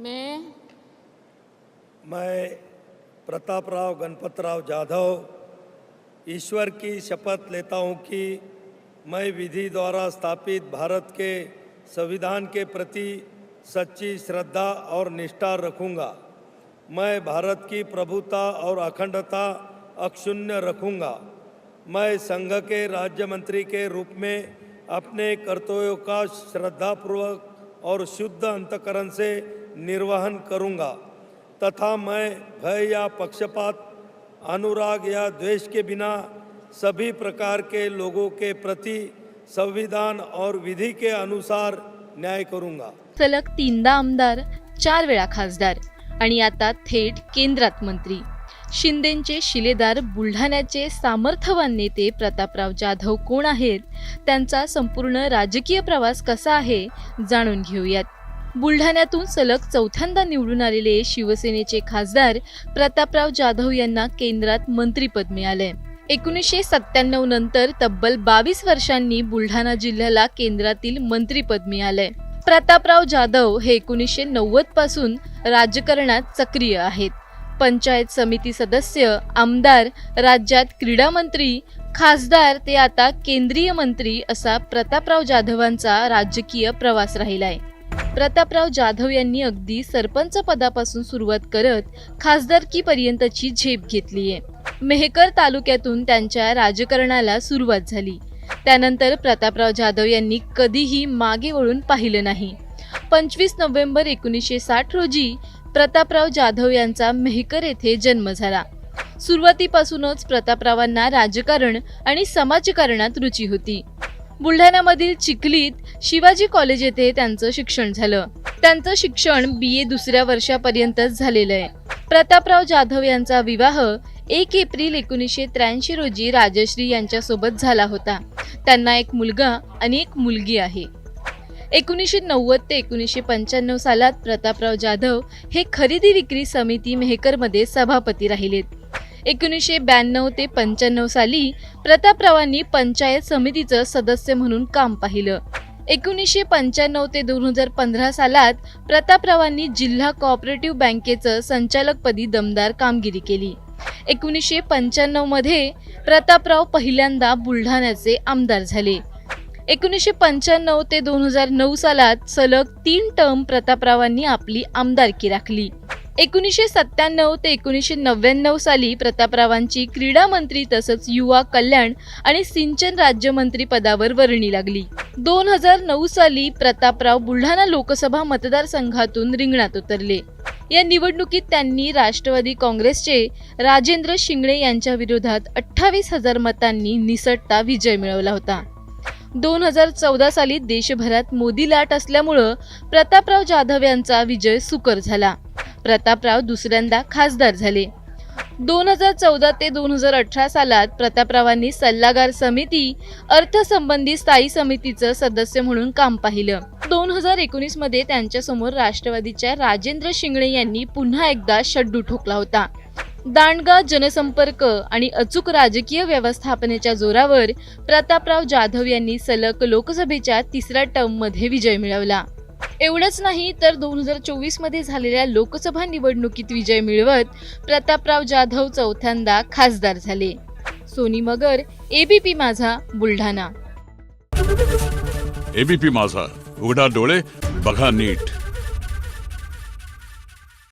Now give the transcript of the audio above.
मैं मैं प्रताप राव गणपत राव जाधव, ईश्वर की शपथ लेता हूँ कि मैं विधि द्वारा स्थापित भारत के संविधान के प्रति सच्ची श्रद्धा और निष्ठा रखूँगा। मैं भारत की प्रभुता और अखंडता अक्षुण्य रखूँगा। मैं संघ के राज्य मंत्री के रूप में अपने कर्तव्यों का श्रद्धापूर्वक और शुद्ध अंतकरण से निर्वहन करूंगा। तथा मैं भय या पक्षपात अनुराग या द्वेष के बिना सभी प्रकार के लोगों के प्रति संविधान और विधि के अनुसार न्याय करूंगा। सलग तीनदा आमदार चार वेळा खासदार आणि आता थेट केंद्रात मंत्री। शिंदेचे शिलेदार बुलढाण्याचे सामर्थ्यवान नेते प्रतापराव जाधव कोण आहेत? त्यांचा संपूर्ण राजकीय प्रवास कसा आहे? जाणून घेऊयात. बुलढाण्यातून सलग चौथ्यांदा निवडून आलेले शिवसेनेचे खासदार प्रतापराव जाधव यांना केंद्रात मंत्रीपद मिळाले. एकोणीसशे सत्त्याण्णव नंतर तब्बल बावीस वर्षांनी बुलढाणा जिल्ह्याला केंद्रातील मंत्रीपद मिळाले. प्रतापराव जाधव हे एकोणीसशे नव्वदपासून राजकारणात सक्रिय आहेत. पंचायत समिती सदस्य आमदार राज्यात क्रीडा मंत्री खासदार ते आता केंद्रीय मंत्री असा प्रतापराव जाधवांचा राजकीय प्रवास राहिलाय. प्रतापराव जाधव यांनी अगदी सरपंच पदापासून सुरुवात करत खासदारकीपर्यंतची झेप घेतलीय मेहकर तालुक्यातून त्यांच्या राजकारणाला सुरुवात झाली. त्यानंतर प्रतापराव जाधव यांनी कधीही मागे वळून पाहिलं नाही. पंचवीस नोव्हेंबर एकोणीसशे साठ रोजी प्रतापराव जाधव यांचा मेहकर येथे जन्म झाला. सुरुवातीपासूनच प्रतापरावांना राजकारण आणि समाजकारणात रुची होती. बुलढाण्यामधील चिखलीत शिवाजी कॉलेज येथे त्यांचं शिक्षण झालं. त्यांचं शिक्षण बी ए दुसऱ्या वर्षापर्यंतच झालेलं आहे. प्रतापराव जाधव यांचा विवाह एक एप्रिल एकोणीसशे त्र्याऐंशी रोजी राजश्री यांच्यासोबत झाला होता. त्यांना एक मुलगा आणि एक मुलगी आहे. एकोणीसशे नव्वद ते एकोणीसशे पंच्याण्णव सालात प्रतापराव जाधव हे खरेदी विक्री समिती मेहकरमध्ये सभापती राहिलेत. एकोणीसशे ब्याण्णव ते पंच्याण्णव साली प्रतापरावांनी पंचायत समितीचं सदस्य म्हणून काम पाहिलं. एकोणीसशे पंच्याण्णव ते दोन हजार पंधरा सालात प्रतापरावांनी जिल्हा कोऑपरेटिव्ह बँकेचं संचालकपदी दमदार कामगिरी केली. एकोणीसशे पंच्याण्णवमध्ये प्रतापराव पहिल्यांदा बुलढाण्याचे आमदार झाले. एकोणीसशे पंच्याण्णव ते दोन हजार नऊ सालात सलग तीन टर्म प्रतापरावांनी आपली आमदारकी राखली. एकोणीसशे सत्त्याण्णव ते एकोणीसशे नव्याण्णव साली प्रतापरावांची क्रीडा मंत्री तसंच युवा कल्याण आणि सिंचन राज्यमंत्री पदावर वर्णी लागली. दोन हजार नऊ साली प्रतापराव बुलढाणा लोकसभा मतदारसंघातून रिंगणात उतरले. या निवडणुकीत त्यांनी राष्ट्रवादी काँग्रेसचे राजेंद्र शिंगणे यांच्या विरोधात अठ्ठावीस हजार मतांनी निसटता विजय मिळवला होता. दोन हजार चौदा साली देशभरात मोदी लाट असल्यामुळं प्रतापराव जाधव यांचा विजय सुकर झाला. प्रतापराव दुसऱ्यांदा खासदार झाले. दोन हजार चौदा ते दोन हजार अठरा सालात प्रतापरावांनी सल्लागार समिती अर्थसंबंधी स्थायी समितीचं सदस्य म्हणून काम पाहिलं. दोन हजार एकोणीसमध्ये त्यांच्यासमोर राष्ट्रवादीच्या राजेंद्र शिंगणे यांनी पुन्हा एकदा शड्डू ठोकला होता. दांडगा जनसंपर्क आणि अचूक राजकीय व्यवस्थापनेच्या जोरावर प्रतापराव जाधव यांनी सलग लोकसभेच्या तिसऱ्या टर्ममध्ये विजय मिळवला. एवढंच नाही तर दोन हजार चोवीसमध्ये झालेल्या लोकसभा निवडणुकीत विजय मिळवत प्रतापराव जाधव चौथ्यांदा खासदार झाले. सोनी मगर एबीपी माझा बुलढाणा. एबीपी माझा. उघडा डोळे बघा नीट.